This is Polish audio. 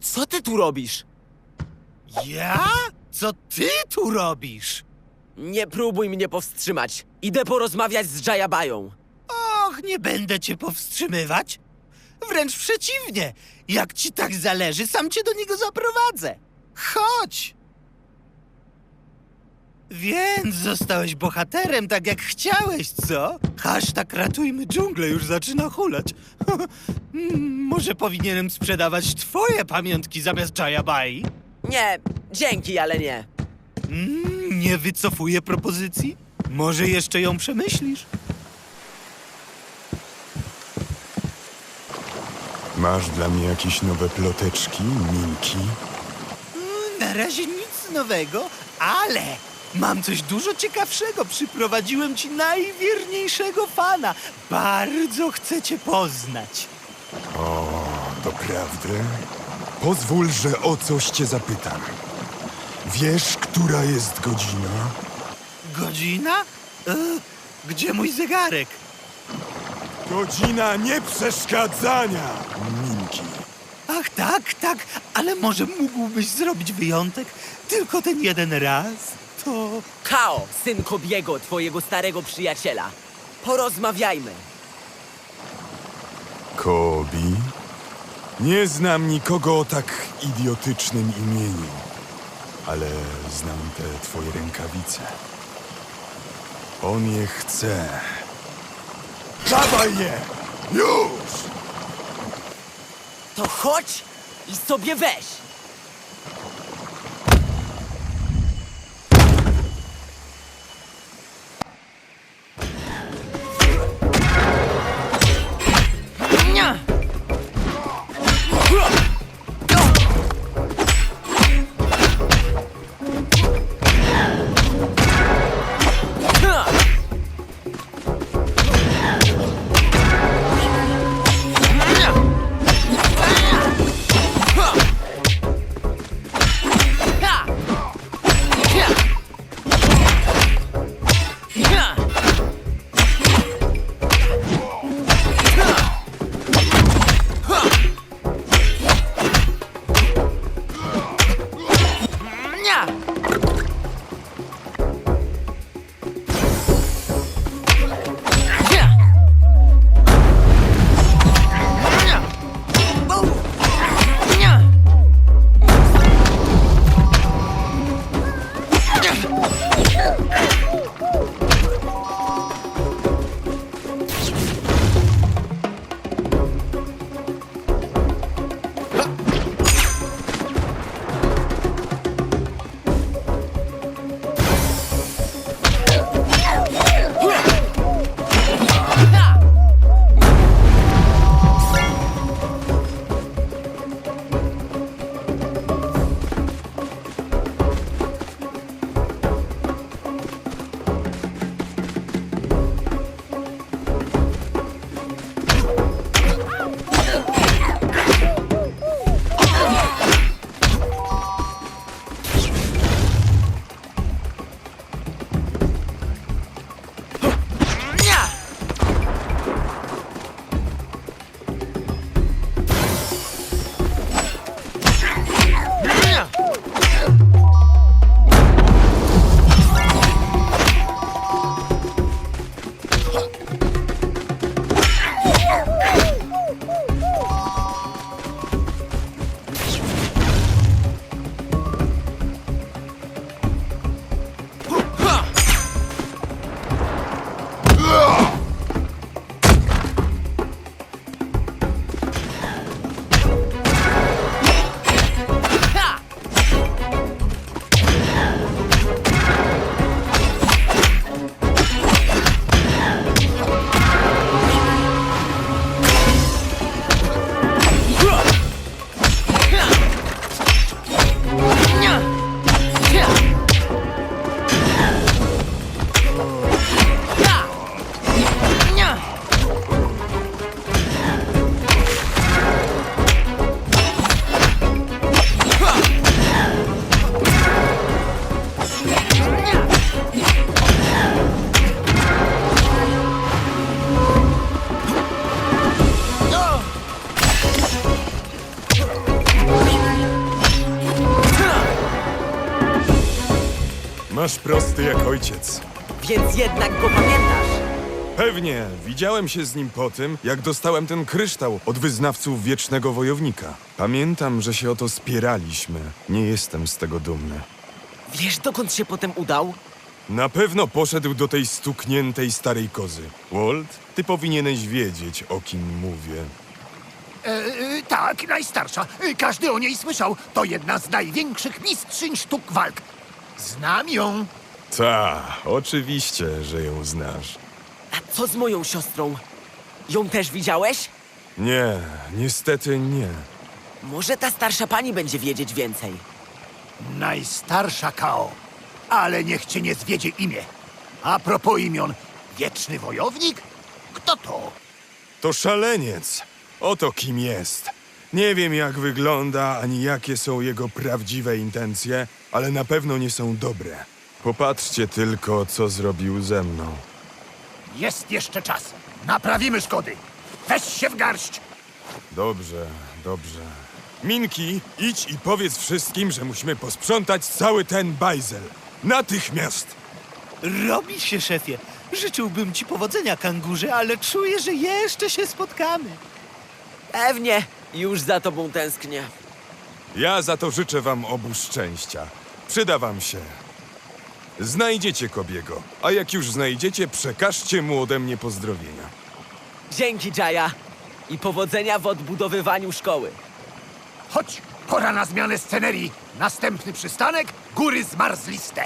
Co ty tu robisz? Ja? Co ty tu robisz? Nie próbuj mnie powstrzymać. Idę porozmawiać z Jayabają. Och, nie będę cię powstrzymywać. Wręcz przeciwnie. Jak ci tak zależy, sam cię do niego zaprowadzę. Chodź. Więc zostałeś bohaterem, tak jak chciałeś, co? Hashtag ratujmy dżunglę już zaczyna hulać. Mm, Może powinienem sprzedawać twoje pamiątki zamiast Jayabai? Nie, dzięki, ale nie. Mm, nie wycofuję propozycji? Może jeszcze ją przemyślisz? Masz dla mnie jakieś nowe ploteczki, Milki? Mm, Na razie nic nowego, ale mam coś dużo ciekawszego. Przyprowadziłem ci najwierniejszego fana. Bardzo chcę cię poznać. O, doprawdy? Pozwól, że o coś cię zapytam. Wiesz, która jest godzina? Godzina? E, gdzie mój zegarek? Godzina nieprzeszkadzania, Milki. Ach, tak, tak, ale może mógłbyś zrobić wyjątek? Tylko ten jeden raz? To... Kao, syn Kobiego, twojego starego przyjaciela. Porozmawiajmy. Kobi? Nie znam nikogo o tak idiotycznym imieniu, ale znam te twoje rękawice. On je chce. Dawaj je! Już! To chodź i sobie weź. Masz prosty jak ojciec. Więc jednak go pamiętasz. Pewnie, widziałem się z nim po tym, jak dostałem ten kryształ od wyznawców Wiecznego Wojownika. Pamiętam, że się o to spieraliśmy. Nie jestem z tego dumny. Wiesz, dokąd się potem udał? Na pewno poszedł do tej stukniętej starej kozy. Walt, ty powinieneś wiedzieć, o kim mówię. E, e, tak, najstarsza. E, Każdy o niej słyszał. To jedna z największych mistrzyń sztuk walk. Znam ją. Ta, oczywiście, że ją znasz. A co z moją siostrą? Ją też widziałeś? Nie, niestety nie. Może ta starsza pani będzie wiedzieć więcej. Najstarsza Kao. Ale niech cię nie zwiedzie imię. A propos imion, wieczny wojownik? Kto to? To szaleniec. Oto kim jest. Nie wiem, jak wygląda, ani jakie są jego prawdziwe intencje, ale na pewno nie są dobre. Popatrzcie tylko, co zrobił ze mną. Jest jeszcze czas. Naprawimy szkody. Weź się w garść. Dobrze, dobrze. Minki, idź i powiedz wszystkim, że musimy posprzątać cały ten bajzel. Natychmiast! Robi się, szefie. Życzyłbym ci powodzenia, kangurze, ale czuję, że jeszcze się spotkamy. Pewnie. Już za tobą tęsknię. Ja za to życzę wam obu szczęścia. Przyda wam się. Znajdziecie Kobiego, a jak już znajdziecie, przekażcie mu ode mnie pozdrowienia. Dzięki, Jaya. I powodzenia w odbudowywaniu szkoły. Chodź, pora na zmianę scenerii. Następny przystanek Góry Zmarzliste.